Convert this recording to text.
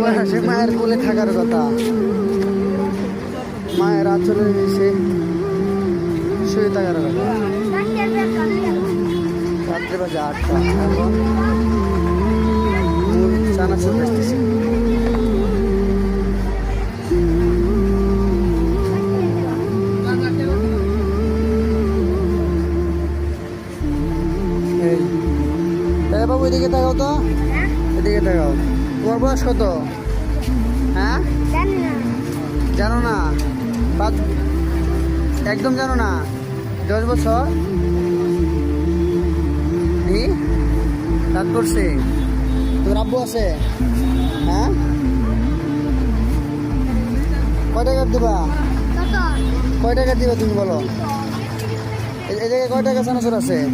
বয়সে মায়ের কোলে থাকার কথা। মায়ের আচলে নিচে শুয়ে থাকার কথা। রাত্রে বাজে আটটা। এখন চানাচুর বেচতেছি। এই এই বাবু এদিকে তাকাও তো। এদিকে তাকাও। তোমার বয়স কত? হ্যাঁ? জানো না। বাদ একদম জানো না। দশ বছর। রাত করছে তোর আব্বু আছে? হ্যাঁ? কয় টাকা দিবা? কয় টাকা দিবা তুমি বলো? এ- এই জায়গায় কয় টাকা চানাচুর আছে?